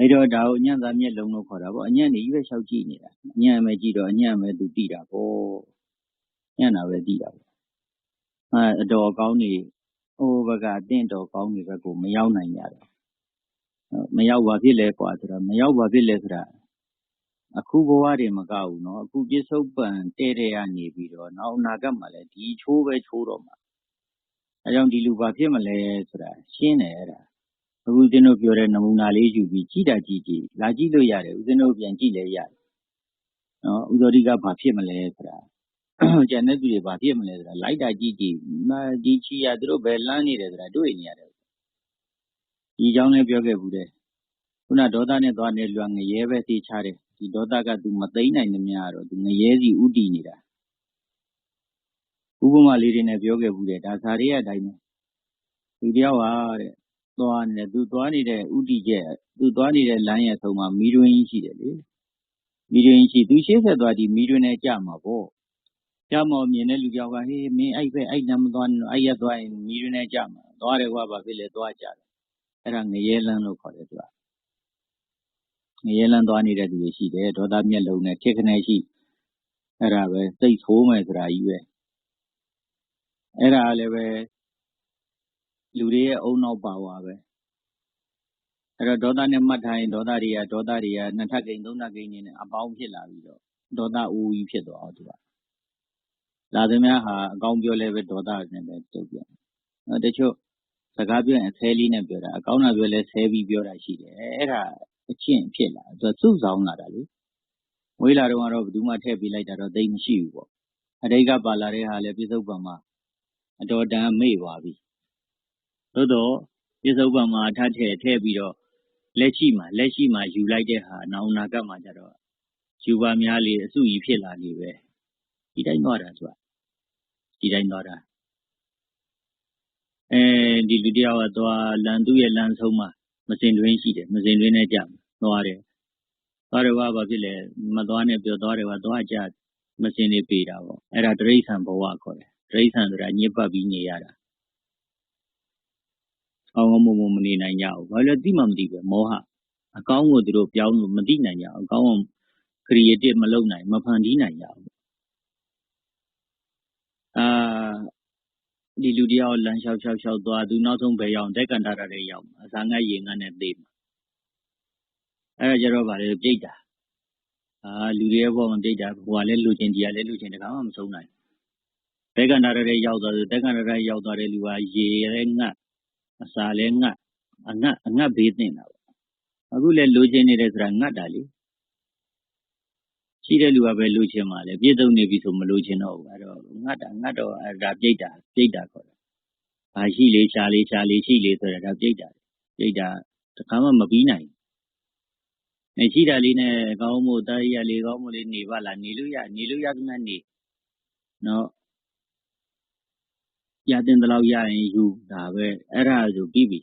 အဲ့တော့ဒါကိုအညံ့သားမျက်လုံးလို့ခေါ်တာပေါ့အညံ့နေကြီးပဲလျှောက်ကြည့်နေတာအညံ့ပဲကြည့်တော့အညံ့ပဲသူသိတာပေါ့ညံ့တာပဲသိတာပေါ့အဲအတော်ကောင်းနေဟိုဘက်ကအတင့်တော်ကောင်းနေဘက်ကိုမရောက်နိုင်ကြတော့မရောက်ပါဖြစ်လဲကွာဆိုတော့မရောက်ပါဖြစ်လဲဆိုတာအခုဘဝတွေမကဘူးเนาะအခုပြစ္ဆုတ်ပံတဲ့တဲ့ကနေပြီးတော့နောက်အနာဂတ်မှာလည်းဒီချိုးပဲချိုးတော့မှာအဲကြောင့်ဒီလူဘာဖြစ်မလဲဆိုတာရှင်းတယ်အဲ့ဒါ အခုဦးဇင်းတို့ပြောတဲ့ နမူနာလေးယူပြီး ကြည့်တာကြည့်ကြည့် လာကြည့်လို့ရတယ် ဦးဇင်းတို့ ပြန်ကြည့်လဲရတယ်နော်ဥဇောတိက ဘာဖြစ်မလဲဆိုတာ ကျန်တဲ့သူတွေ ဘာဖြစ်မလဲဆိုတာ လိုက်တာကြည့်ကြည့်မဒီချီရသူတို့ ဘယ်လမ်းနေတယ်ဆိုတာ တွေ့နေရတယ် ဒီအကြောင်းလည်း ပြောခဲ့ဘူးတဲ့ခုန ဒေါသနဲ့သွားနေလွန်ငရဲပဲသိချတယ် ဒီဒေါသက သူမသိမ့်နိုင်သမျှတော့သူငရဲစီဥတည်နေတာ ဥပမာလေးတွေနဲ့ ပြောခဲ့ဘူးတဲ့ဒါ စာတွေကအတိုင်းပဲ လူတယောက်ဟာတဲ့ သွားနေတယ် သူသွားနေတဲ့ဥတီချက် သူသွားနေတဲ့လမ်းရဲ့ဆုံးမှာ မီးတွင်းရှိတယ်လေ မီးတွင်းရှိသူရှေ့ဆက်သွား ဒီမီးတွင်းနဲ့ကြာမှာပေါ့ကြာမောမြင်တဲ့လူတယောက်က ဟေး မင်း အဲ့ပဲအဲ့နမသွားနေအဲ့ရသွားရင် မီးတွင်းနဲ့ကြာမှာ သွားတယ်ကွာဘာဖြစ်လဲ သွားကြတယ် အဲ့ဒါ ငရဲလန်းလို့ခေါ်တယ်သူကငရဲလန်းသွားနေတဲ့လူတွေရှိတယ် ဒေါသမျက်လုံးနဲ့ခက်ခနဲ့ရှိ အဲ့ဒါပဲစိတ်ဆိုးမယ်ဆိုတာကြီးပဲ အဲ့ဒါလည်းပဲ လူတွေရဲ့အုံနောက်ပါဝါပဲ အဲ့တော့ ဒေါသနဲ့ မှတ်ထားရင်ဒေါသတွေကဒေါသတွေက နှစ်ထပ်ကိန်း သုံးထပ်ကိန်းနဲ့ အပေါင်းဖြစ်လာပြီးတော့ ဒေါသအိုးကြီး ဖြစ်သွားအောင်သူက လာသမျှဟာ အကောင်းပြောလဲပဲ ဒေါသနဲ့ပဲ တုတ်ပြန်တချို့ စကားပြောရင် အဆဲလေးနဲ့ပြောတာ အကောင်းတာပြောလဲဆဲပြီးပြောတာရှိတယ် အဲ့ဒါအချင်းဖြစ်လာသူစုဆောင်လာတာလေဝေးလာတော့ကတော့ ဘယ်သူမှ ထည့်ပေးလိုက်တာတော့ သိမရှိဘူးပေါ့ အတိတ်က ပါလာတဲ့ဟာလဲပြစ္ဆုတ်ပံမှာ အတော်တန်မေ့သွားပြီ သို့တော့ပြစ္ဆုတ်ပံမှာထပ်ထည့်ထည့်ပြီးတော့လက်ရှိမှာလက်ရှိမှာယူလိုက်တဲ့ဟာနောင်နာကမှာကြတော့ယူပါများလေအစုကြီးဖြစ်လာနေပဲဒီတိုင်းသွားတာဆိုတာဒီတိုင်းသွားတာအဲဒီလူတယောက်ကသွားလန်သူ့ရဲ့လန်ဆုံးမှာမစင်တွင်းရှိတယ်မစင်တွင်းနဲ့ကြာသွားတယ်သွားတယ်ကဘာဖြစ်လဲမသွားနဲ့ပြောသွားတယ်ကသွားကြမစင်နေပေတာပေါ့အဲ့ဒါတရိษံဘဝခေါ်တယ်တရိษံဆိုတာညစ်ပတ်ပြီးနေရတာ ကောင်းကောင်းမွန်မွန်မနေနိုင်ကြဘူးဘာလို့လဲသိမှမသိပဲမောဟအကောင်းကိုသူတို့ပြောင်းလို့မသိနိုင်ကြဘူးအကောင်းကို creative မလုပ်နိုင်မဖန်တီးနိုင်ကြဘူးအာဒီလူတယောက်လမ်းလျှောက်လျှောက်လျှောက်သွားသူနောက်ဆုံးပဲရောက်တက်ကန္တာရတဲ့ရောက်အစာငတ်ရေငတ်နဲ့သိမှာအဲ့ဒါကြတော့ဗါလေပြိတ်တာအာလူတွေရဲ့ဘောမှာပြိတ်တာဟိုကလည်းလူချင်းဒီကလည်းလူချင်းတခါမှမဆုံးနိုင်တက်ကန္တာရတဲ့ရောက်သွားတယ်တက်ကန္တာရရောက်သွားတဲ့လူကရေရဲငတ် အစာလည်းငတ်အငတ်အငတ်ဘေးတင်တာပေါ့အခုလည်းလိုချင်နေတယ်ဆိုတာငတ်တာလေရှိတဲ့လူကပဲလိုချင်ပါလေပြည့်စုံနေပြီဆိုမလိုချင်တော့ဘူးအဲ့တော့ငတ်တာငတ်တော့အဲ့ဒါပြိတ်တာပြိတ်တာခေါ်တယ်ဘာရှိလေရှားလေရှားလေရှိလေဆိုတာဒါပြိတ်တာပြိတ်တာတခါမှမပြီးနိုင်အဲရှိတာလေးနဲ့ကောင်းမှုတာရရလေးကောင်းမှုလေးနေပါလားနေလို့ရနေလို့ရသမျှနေနော် ရတဲ့တလောက်ရရင်ယူဒါပဲအဲ့ဒါဆိုပြီးပြီ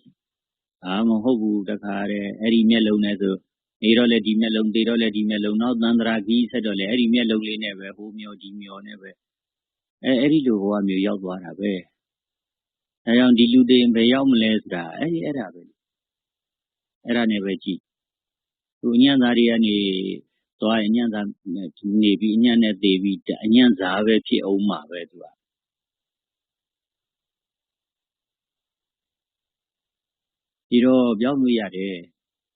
အာမဟုတ်ဘူးတခါတဲ့အဲ့ဒီမျက်လုံးနဲ့ဆိုနေတော့လေဒီမျက်လုံးသေးတော့လေဒီမျက်လုံးနောက်သန္တရာကြီးဆက်တော့လေအဲ့ဒီမျက်လုံးလေးနဲ့ပဲဟိုမျောဒီမျောနဲ့ပဲအဲအဲ့ဒီလိုဘဝမျိုးရောက်သွားတာပဲအဲကြောင့်ဒီလူတွေဘယ်ရောက်မလဲဆိုတာအဲ့ဒီအဲ့ဒါပဲအဲ့ဒါနဲ့ပဲကြည့်သူအညံ့သားတွေကနေသွားရင်အညံ့သားနေပြီးအညံ့နဲ့သေးပြီးအညံ့သားပဲဖြစ်အောင်မှာပဲသူက ဒီတော့ပြောင်းလို့ရတယ်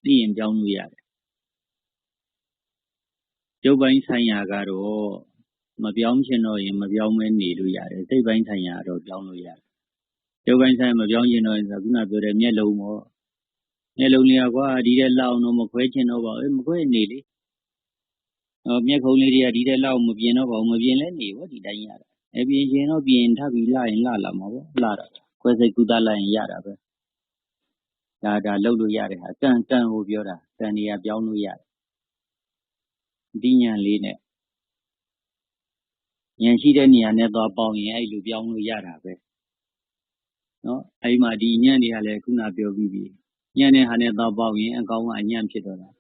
သိရင်ပြောင်းလို့ရတယ်ရုပ်ပိုင်းဆိုင်ရာကတော့မပြောင်းချင်တော့ရင်မပြောင်းမဲနေလို့ရတယ်စိတ်ပိုင်းဆိုင်ရာတော့ပြောင်းလို့ရတယ်ရုပ်ပိုင်းဆိုင်ရာမပြောင်းချင်တော့ရင်ခုနပြောတဲ့မျက်လုံးပေါ့မျက်လုံးလေးကွာဒီတဲ့လောက်တော့မခွဲချင်တော့ပါဘူးမခွဲနေလေဟောမျက်ခုံးလေးတွေကဒီတဲ့လောက်မပြင်းတော့ပါဘူးမပြင်းလဲနေပေါ့ဒီတိုင်းရတာအပြင်ရှင်တော့ပြင်ထပ်ပြီးလာရင်လာလာမှာပေါ့လာတာခွဲစိတ်ကုသလိုက်ရင်ရတာပဲ ဒါဒါလှုပ်လို့ရတဲ့ဟာကံကံကိုပြောတာကံနေရာပြောင်းလို့ရတယ်ဒီဉာဏ်လေးနဲ့ဉာဏ်ရှိတဲ့နေရာနဲ့သွားပေါင်းရင်အဲ့လိုပြောင်းလို့ရတာပဲနော်အဲ့မှာဒီဉာဏ်တွေကလည်းခုနပြောပြီးပြီဉာဏ်နဲ့ဟာနဲ့သွားပေါင်းရင်အကောင်းကအဉာဏ်ဖြစ်တော့တာ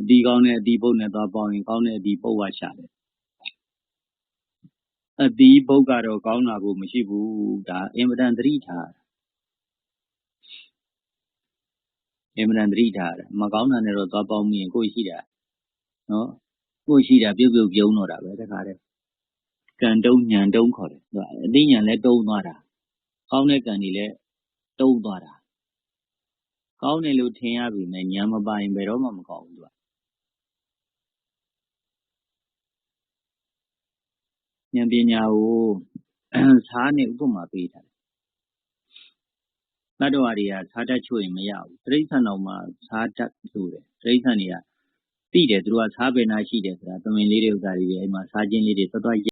အဒီကောင်းတဲ့အဒီပုတ်နဲ့သွားပေါင်းရင်ကောင်းတဲ့အဒီပုတ်ဝရှာတယ်အဒီပုတ်ကတော့ကောင်းတာကိုမရှိဘူးဒါအင်မတန်သတိထား အင်မတန်သတိထားရတာမကောင်းတာနဲ့တော့သွားပေါင်းမိရင်ကိုယ်ရှိတာနော်ကိုယ်ရှိတာပြုတ်ပြုတ်ပြုံးတော့တာပဲတခါတည်းကံတုံးညံတုံးခေါ်တယ်သူကအသိဉာဏ်လည်းတုံးသွားတာကောင်းတဲ့ကံတွေလည်းတုံးသွားတာကောင်းတယ်လို့ထင်ရပြီမဲ့ဉာဏ်မပါရင်ဘယ်တော့မှမကောင်းဘူးသူကဉာဏ်ပညာကိုစားနဲ့ဥပမာပေးထားတယ် တတ္တဝါတွေကစားတတ်ချွတ်ရင်မရဘူးတိရစ္ဆာန်တော်မှာစားတတ်လို့တယ်တိရစ္ဆာန်တွေကသိတယ်သူတို့ကစားပင်နာရှိတယ်ဆိုတာသမင်လေးတွေဥစ္စာတွေအိမ်မှာစားခြင်းလေးတွေသွားသွား